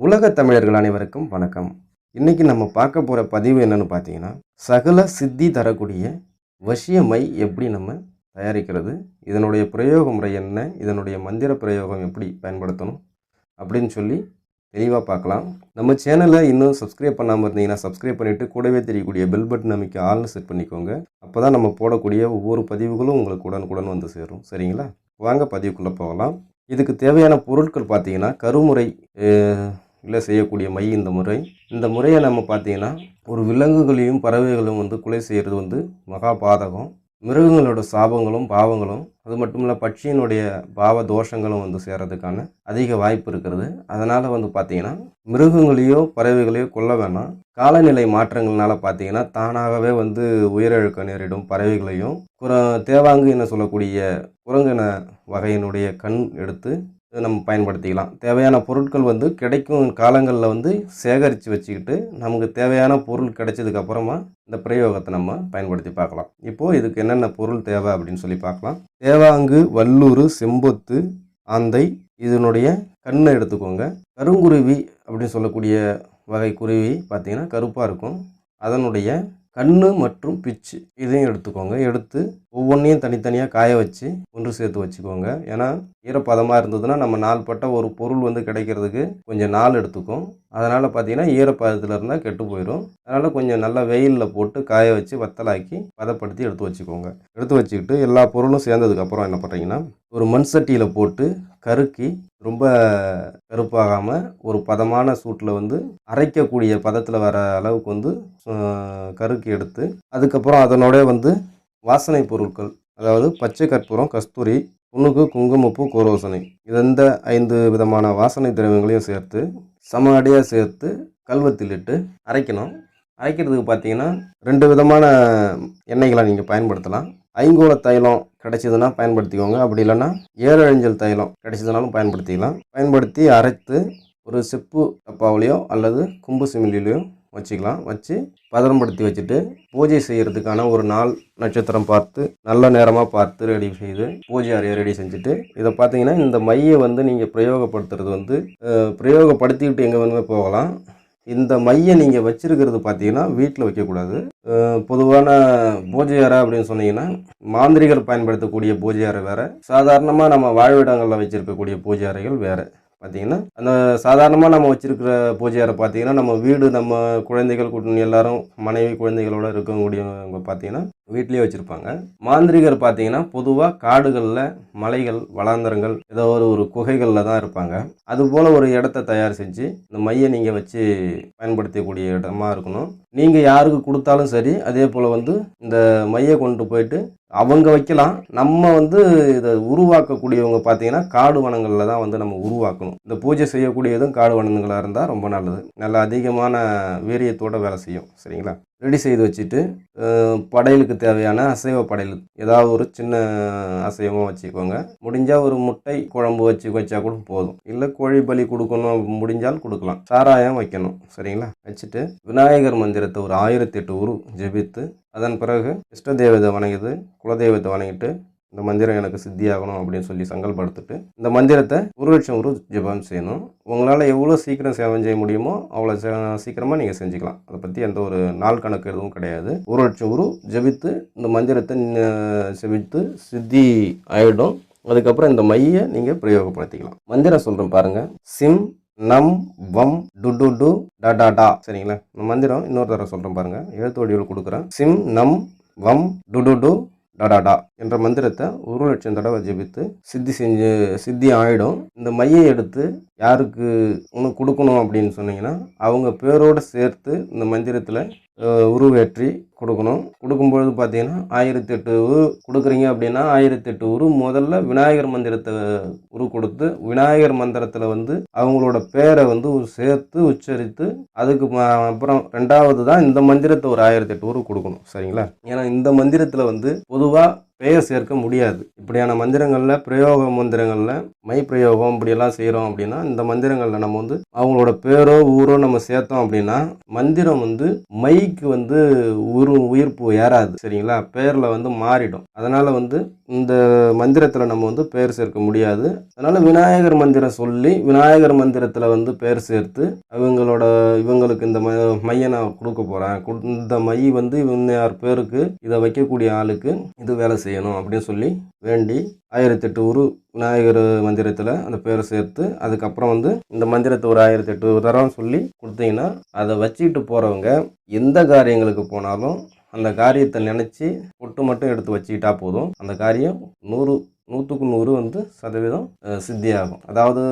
உலக தமிழர்கள் அனைவருக்கும் வணக்கம். இன்னைக்கு நம்ம பார்க்க போகிற பதிவு என்னன்னு பார்த்தீங்கன்னா சகல சித்தி தரக்கூடிய வசியமை எப்படி நம்ம தயாரிக்கிறது இதனுடைய பிரயோக முறை என்ன இதனுடைய மந்திர பிரயோகம் எப்படி பயன்படுத்தணும் அப்படின்னு சொல்லி தெளிவாக பார்க்கலாம். நம்ம சேனலை இன்னும் சப்ஸ்கிரைப் பண்ணாமல் இருந்தீங்கன்னா சப்ஸ்கிரைப் பண்ணிவிட்டு கூடவே தெரியக்கூடிய பெல் பட்டன் அமைக்க ஆள்னு செட் பண்ணிக்கோங்க. அப்போ தான் நம்ம போடக்கூடிய ஒவ்வொரு பதிவுகளும் உங்களுக்கு உடனுக்குடன் வந்து சேரும். சரிங்களா? வாங்க பதிவுக்குள்ளே போகலாம். இதுக்கு தேவையான பொருட்கள் பார்த்தீங்கன்னா கருமுறை இல்லை செய்யக்கூடிய மை இந்த முறை. இந்த முறையை நம்ம பார்த்தீங்கன்னா ஒரு விலங்குகளையும் பறவைகளையும் வந்து கொலை செய்கிறது வந்து மகா பாதகம். மிருகங்களோட சாபங்களும் பாவங்களும் அது மட்டும் இல்லை பட்சியினுடைய பாவ தோஷங்களும் வந்து சேரதுக்கான அதிக வாய்ப்பு இருக்கிறது. அதனால் வந்து பார்த்தீங்கன்னா மிருகங்களையோ பறவைகளையோ கொல்ல வேணாம். காலநிலை மாற்றங்கள்னால பார்த்தீங்கன்னா தானாகவே வந்து உயிரிழக்க நேரிடும் பறவைகளையும் குர தேவாங்கு என்ன சொல்லக்கூடிய குரங்கின வகையினுடைய கண் எடுத்து நம்ம பயன்படுத்திக்கலாம். தேவையான பொருட்கள் வந்து கிடைக்கும் காலங்களில் வந்து சேகரித்து வச்சுக்கிட்டு நமக்கு தேவையான பொருள் கிடைச்சதுக்கப்புறமா இந்த பிரயோகத்தை நம்ம பயன்படுத்தி பார்க்கலாம். இப்போது இதுக்கு என்னென்ன பொருள் தேவை அப்படின்னு சொல்லி பார்க்கலாம். தேவாங்கு வல்லூர் செம்பொத்து ஆந்தை இதனுடைய கண்ணை எடுத்துக்கோங்க. கருங்குருவி அப்படின்னு சொல்லக்கூடிய வகை குருவி பார்த்திங்கன்னா கருப்பாக இருக்கும். அதனுடைய கண் மற்றும் பிச்சு இதையும் எடுத்துக்கோங்க. எடுத்து ஒவ்வொன்றையும் தனித்தனியாக காய வச்சு ஒன்று சேர்த்து வச்சுக்கோங்க. ஏன்னா ஈரப்பதமாக இருந்ததுன்னா நம்ம நாள்பட்ட ஒரு பொருள் வந்து கிடைக்கிறதுக்கு கொஞ்சம் நாள் எடுத்துக்கும். அதனால் பார்த்தீங்கன்னா ஈரப்பதத்தில் இருந்தால் கெட்டு போயிடும் அதனால் கொஞ்சம் நல்லா வெயிலில் போட்டு காய வச்சு வத்தலாக்கி பதப்படுத்தி எடுத்து வச்சுக்கோங்க. எடுத்து வச்சுக்கிட்டு எல்லா பொருளும் சேர்ந்ததுக்கப்புறம் என்ன பண்ணுறீங்கன்னா ஒரு மண் சட்டியில் போட்டு கருக்கி ரொம்ப கருப்பாகாமல் ஒரு பதமான சூட்டில் வந்து அரைக்கக்கூடிய பதத்தில் வர அளவுக்கு வந்து கருக்கி எடுத்து அதுக்கப்புறம் அதனோட வந்து வாசனை பொருட்கள் அதாவது பச்சை கற்பூரம் கஸ்தூரி புண்ணுக்கு குங்குமப்பூ கோரோசனை இது இந்த ஐந்து விதமான வாசனை திரவியங்களையும் சேர்த்து சம அடியாக சேர்த்து கல்வத்திலிட்டு அரைக்கணும். அரைக்கிறதுக்கு பார்த்தீங்கன்னா ரெண்டு விதமான எண்ணெய்களை நீங்கள் பயன்படுத்தலாம். ஐங்கோல தைலம் கிடைச்சதுன்னா பயன்படுத்திக்கோங்க. அப்படி இல்லைன்னா ஏரழிஞ்சல் தைலம் கிடைச்சதுனாலும் பயன்படுத்திக்கலாம். பயன்படுத்தி அரைத்து ஒரு செப்பு டப்பாவிலையோ அல்லது கும்பு சிமிலிலையோ வச்சுக்கலாம். வச்சு பதனப்படுத்தி வச்சுட்டு பூஜை செய்கிறதுக்கான ஒரு நாள் நட்சத்திரம் பார்த்து நல்ல நேரமாக பார்த்து ரெடி செய்து பூஜை அறையை ரெடி செஞ்சுட்டு இதை பார்த்தீங்கன்னா இந்த மையை வந்து நீங்கள் பிரயோகப்படுத்துறது வந்து பிரயோகப்படுத்திக்கிட்டு எங்கே வேணுமே போகலாம். இந்த மையை நீங்கள் வச்சுருக்கிறது பார்த்தீங்கன்னா வீட்டில் வைக்கக்கூடாது. பொதுவான பூஜை அறை அப்படின்னு சொன்னீங்கன்னா மாந்திரிகர் பயன்படுத்தக்கூடிய பூஜை அறை வேறு. சாதாரணமாக நம்ம வாழ்விடங்களில் வச்சுருக்கக்கூடிய பூஜை அறைகள் வேறு. பார்த்தீங்கன்னா அந்த சாதாரணமாக நம்ம வச்சுருக்கிற பூஜை அறை பார்த்தீங்கன்னா நம்ம வீடு நம்ம குழந்தைகள் கூட்டணி எல்லாரும் மனைவி குழந்தைகளோட இருக்கக்கூடியவங்க பார்த்தீங்கன்னா வீட்லேயே வச்சுருப்பாங்க. மாந்திரிகர் பார்த்தீங்கன்னா பொதுவாக காடுகளில் மலைகள் வளாந்தரங்கள் ஏதோ ஒரு ஒரு குகைகளில் தான் இருப்பாங்க. அதுபோல் ஒரு இடத்த தயார் செஞ்சு இந்த மையை நீங்கள் வச்சு பயன்படுத்தக்கூடிய இடமா இருக்கணும். நீங்கள் யாருக்கு கொடுத்தாலும் சரி அதே போல் வந்து இந்த மையை கொண்டு போயிட்டு அவங்க வைக்கலாம். நம்ம வந்து இதை உருவாக்கக்கூடியவங்க பார்த்தீங்கன்னா காடு வனங்களில் தான் வந்து நம்ம உருவாக்கணும். இந்த பூஜை செய்யக்கூடியதும் காடு வனங்களாக இருந்தால் ரொம்ப நல்லது. நல்ல அதிகமான வீரியத்தோடு வேலை செய்யும். சரிங்களா? ரெடி செய்து வச்சுட்டு படையலுக்கு தேவையான அசைவ படையல் ஏதாவது ஒரு சின்ன அசைவம் வச்சுக்கோங்க. முடிஞ்சால் ஒரு முட்டை குழம்பு வச்சு வச்சா கூட போதும். இல்லை கோழி பலி கொடுக்கணும் முடிஞ்சால் கொடுக்கலாம். சாராயம் வைக்கணும் சரிங்களா? வச்சுட்டு விநாயகர் மந்திரத்தை ஒரு ஆயிரத்தி எட்டு உரு ஜெபித்து அதன் பிறகு இஷ்ட தெய்வத்தை வணங்கிட்டு குலதெய்வத்தை வணங்கிட்டு இந்த மந்திரம் எனக்கு சித்தியாகணும் அப்படின்னு சொல்லி சங்கல்படுத்துட்டு இந்த மந்திரத்தை ஒரு லட்சம் உரு ஜெபம் செய்யணும். உங்களால் எவ்வளோ சீக்கிரம் சேவம் செய்ய முடியுமோ அவ்வளோ சீக்கிரமாக நீங்கள் செஞ்சுக்கலாம். அதை பற்றி எந்த ஒரு நாள் கணக்கு எதுவும் கிடையாது. ஒரு லட்சம் உரு ஜெபித்து இந்த மந்திரத்தை செபித்து சித்தி ஆகிடும் அதுக்கப்புறம் இந்த மையை நீங்கள் பிரயோகப்படுத்திக்கலாம். மந்திரம் சொல்கிறேன் பாருங்கள் சிம் நம் வம் டு டு டு டா டா டா. சரிங்களா? இந்த மந்திரம் இன்னொரு தடவை சொல்கிறேன் பாருங்கள் எழுத்து வடிவில் கொடுக்குறேன். சிம் நம் வம் டு டு டு டடாடா என்ற மந்திரத்தை ஒரு லட்சம் தடவை ஜெபித்து சித்தி செஞ்சு சித்தி ஆகிடும் இந்த மையை எடுத்து யாருக்கு உனக்கு கொடுக்கணும் அப்படின்னு சொன்னீங்கன்னா அவங்க பேரோடு சேர்த்து இந்த மந்திரத்தில் உருவேற்றி கொடுக்கணும். கொடுக்கும்பொழுது பார்த்தீங்கன்னா ஆயிரத்தி எட்டு உரு கொடுக்குறீங்க அப்படின்னா ஆயிரத்தி எட்டு உரு முதல்ல விநாயகர் மந்திரத்தை உரு கொடுத்து விநாயகர் மந்திரத்தில் வந்து அவங்களோட பேரை வந்து சேர்த்து உச்சரித்து அதுக்கு அப்புறம் ரெண்டாவது தான் இந்த மந்திரத்தை ஒரு ஆயிரத்தி எட்டு உரு கொடுக்கணும். சரிங்களா? ஏன்னா இந்த மந்திரத்தில் வந்து பொதுவாக பெயர் சேர்க்க முடியாது. இப்படியான மந்திரங்களில் பிரயோக மந்திரங்களில் மை பிரயோகம் இப்படியெல்லாம் செய்கிறோம் அப்படின்னா இந்த மந்திரங்களில் நம்ம வந்து அவங்களோட பேரோ ஊரோ நம்ம சேர்த்தோம் அப்படின்னா மந்திரம் வந்து மைக்கு வந்து உரு உயிர்ப்பு ஏறாது சரிங்களா? பேரில் வந்து மாறிடும். அதனால் வந்து இந்த மந்திரத்தில் நம்ம வந்து பெயர் சேர்க்க முடியாது. அதனால் விநாயகர் மந்திரம் சொல்லி விநாயகர் மந்திரத்தில் வந்து பெயர் சேர்த்து இவங்களோட இவங்களுக்கு இந்த ம மையை நான் கொடுக்க போகிறேன் இந்த மை வந்து இவங்க பேருக்கு இதை வைக்கக்கூடிய ஆளுக்கு இது வேலை செய்யணும் அப்படின்னு சொல்லி வேண்டி ஆயிரத்தெட்டு உரு விநாயகர் மந்திரத்தில் அந்த பேரை சேர்த்து அதுக்கப்புறம் வந்து இந்த மந்திரத்தை ஒரு ஆயிரத்தெட்டு தரம் சொல்லி கொடுத்தீங்கன்னா அதை வச்சுக்கிட்டு போகிறவங்க எந்த காரியங்களுக்கு போனாலும் அந்த காரியத்தை நினச்சி பொட்டு மட்டும் எடுத்து வச்சுக்கிட்டா போதும். அந்த காரியம் நூறு நூற்றுக்கு நூறு வந்து சதவீதம் சித்தியாகும். அதாவது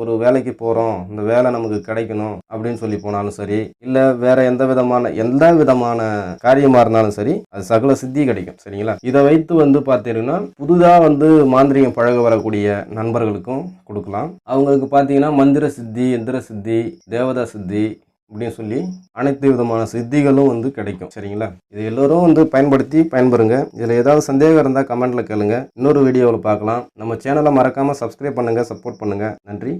ஒரு வேலைக்கு போகிறோம் இந்த வேலை நமக்கு கிடைக்கணும் அப்படின்னு சொல்லி போனாலும் சரி இல்லை வேற எந்த விதமான எந்த விதமான காரியமாக இருந்தாலும் சரி அது சகல சித்தி கிடைக்கும் சரிங்களா? இதை வைத்து வந்து பார்த்தீங்கன்னா புதுதாக வந்து மாந்திரிகம் பழக வரக்கூடிய நண்பர்களுக்கும் கொடுக்கலாம். அவங்களுக்கு பார்த்தீங்கன்னா மந்திர சித்தி எந்திர சித்தி தேவதா சித்தி அப்படின்னு சொல்லி அனைத்து விதமான சித்திகளும் வந்து கிடைக்கும் சரிங்களா? இது எல்லோரும் வந்து பயன்படுத்தி பயன்பெறுங்க. இதில் ஏதாவது சந்தேகம் இருந்தால் கமெண்ட்டில் கேளுங்க. இன்னொரு வீடியோவில் பார்க்கலாம். நம்ம சேனலை மறக்காமல் சப்ஸ்கிரைப் பண்ணுங்கள் சப்போர்ட் பண்ணுங்கள் நன்றி.